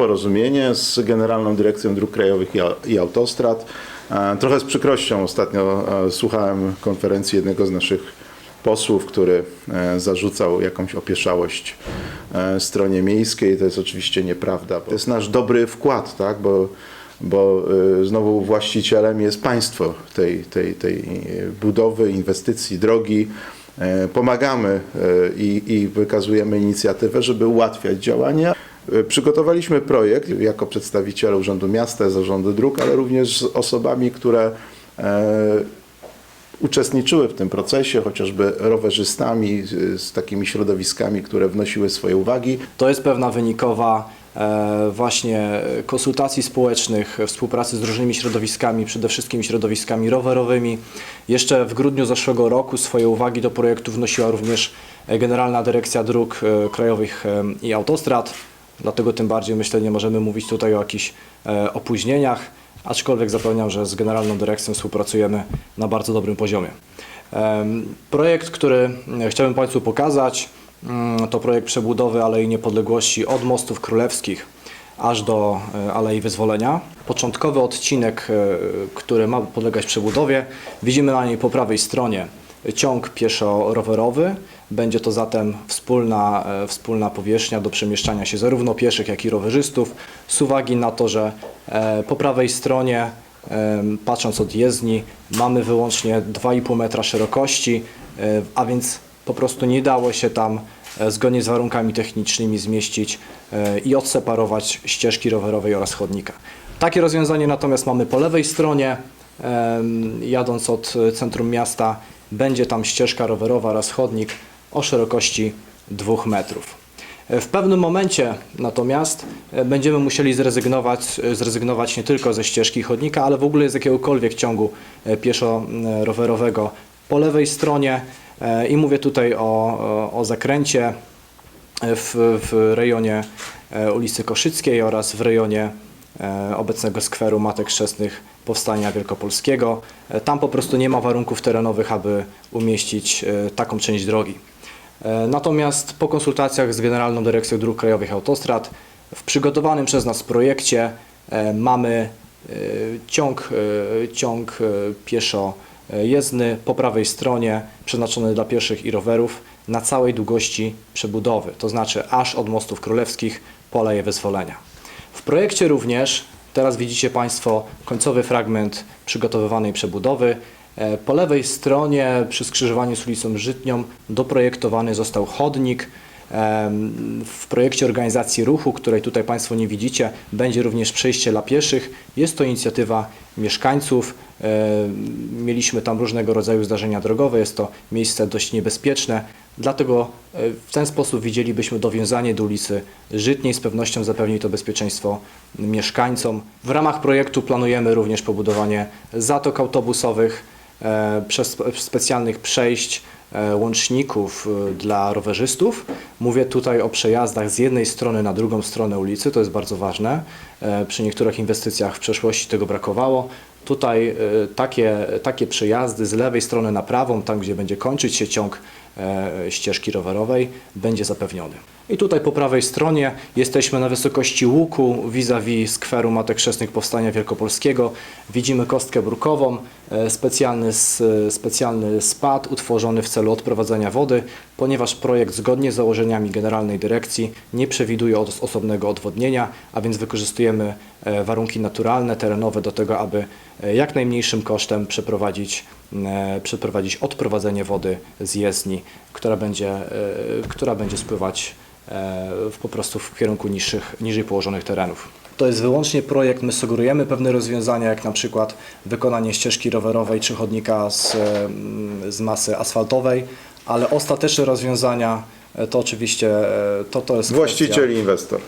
porozumienie z Generalną Dyrekcją Dróg Krajowych i Au- i Autostrad. E, Trochę z przykrością ostatnio e, słuchałem konferencji jednego z naszych posłów, który e, zarzucał jakąś opieszałość stronie miejskiej. To jest oczywiście nieprawda. To jest nasz dobry wkład, tak? bo, bo znowu właścicielem jest państwo tej, tej, tej budowy, inwestycji, drogi. Pomagamy i, i wykazujemy inicjatywę, żeby ułatwiać działania. E, Przygotowaliśmy projekt jako przedstawiciele Urzędu Miasta, Zarządu Dróg, ale również z osobami, które e, uczestniczyły w tym procesie, chociażby rowerzystami, z, takimi środowiskami, które wnosiły swoje uwagi. To jest pewna wynikowa e, właśnie konsultacji społecznych, współpracy z różnymi środowiskami, przede wszystkim środowiskami rowerowymi. Jeszcze w grudniu zeszłego roku swoje uwagi do projektu wnosiła również Generalna Dyrekcja Dróg Krajowych i Autostrad. Dlatego tym bardziej myślę nie możemy mówić tutaj o jakichś e, opóźnieniach, aczkolwiek zapewniam, że z Generalną Dyrekcją współpracujemy na bardzo dobrym poziomie. Projekt, który e, chciałbym Państwu pokazać, mm, to projekt przebudowy Alei Niepodległości od Mostów Królewskich aż do e, Alei Wyzwolenia. Początkowy odcinek, który ma podlegać przebudowie, widzimy na niej po prawej stronie ciąg pieszo-rowerowy. Będzie to zatem wspólna, e, wspólna powierzchnia do przemieszczania się zarówno pieszych, jak i rowerzystów, z uwagi na to, że e, po prawej stronie Patrząc od jezdni, mamy wyłącznie 2,5 metra szerokości, e, a więc po prostu nie dało się tam zgodnie z warunkami technicznymi zmieścić i odseparować ścieżki rowerowej oraz chodnika. Takie rozwiązanie natomiast mamy po lewej stronie, jadąc od centrum miasta, będzie tam ścieżka rowerowa oraz chodnik o szerokości 2 metrów. W pewnym momencie natomiast e, będziemy musieli zrezygnować, e, zrezygnować nie tylko ze ścieżki chodnika, ale w ogóle z jakiegokolwiek ciągu e, pieszo-rowerowego po lewej stronie i mówię tutaj o, o, zakręcie w, w rejonie ulicy Koszyckiej oraz w rejonie obecnego skweru Matek Chrzestnych Powstania Wielkopolskiego. E, Tam po prostu nie ma warunków terenowych, aby umieścić e, taką część drogi. E, Natomiast po konsultacjach z Generalną Dyrekcją Dróg Krajowych Autostrad w przygotowanym przez nas projekcie e, mamy e, ciąg, e, ciąg e, pieszo-jezdny po prawej stronie przeznaczony dla pieszych i rowerów na całej długości przebudowy, to znaczy aż od Mostów Królewskich po Aleje Wyzwolenia. W projekcie również, teraz widzicie Państwo końcowy fragment przygotowywanej przebudowy. E, Po lewej stronie przy skrzyżowaniu z ulicą Żytnią doprojektowany został chodnik. W projekcie organizacji ruchu, której tutaj Państwo nie widzicie, będzie również przejście dla pieszych. Jest to inicjatywa mieszkańców. Mieliśmy tam różnego rodzaju zdarzenia drogowe. Jest to miejsce dość niebezpieczne. Dlatego e, w ten sposób widzielibyśmy dowiązanie do ulicy Żytniej. Z pewnością zapewni to bezpieczeństwo mieszkańcom. W ramach projektu planujemy również pobudowanie zatok autobusowych, e, przez specjalnych przejść, łączników e, dla rowerzystów. Mówię tutaj o przejazdach z jednej strony na drugą stronę ulicy, to jest bardzo ważne. E, Przy niektórych inwestycjach w przeszłości tego brakowało. Tutaj e, takie, takie przejazdy z lewej strony na prawą, tam gdzie będzie kończyć się ciąg e, ścieżki rowerowej, będzie zapewniony. I tutaj po prawej stronie jesteśmy na wysokości łuku vis-a-vis skweru Matek Chrzestnych Powstania Wielkopolskiego. Widzimy kostkę brukową, e, specjalny, specjalny spad utworzony w celu odprowadzenia wody, ponieważ projekt zgodnie z założeniami Generalnej Dyrekcji nie przewiduje osobnego odwodnienia, a więc wykorzystujemy e, warunki naturalne, terenowe do tego, aby e, jak najmniejszym kosztem przeprowadzić, e, przeprowadzić odprowadzenie wody z jezdni, która będzie, e, która będzie spływać e, w, po prostu w kierunku niższych, niżej położonych terenów. To jest wyłącznie projekt, my sugerujemy pewne rozwiązania, jak na przykład wykonanie ścieżki rowerowej czy chodnika z, e, z masy asfaltowej, ale ostateczne rozwiązania to oczywiście to, to jest kwestia- Właściciel i inwestor.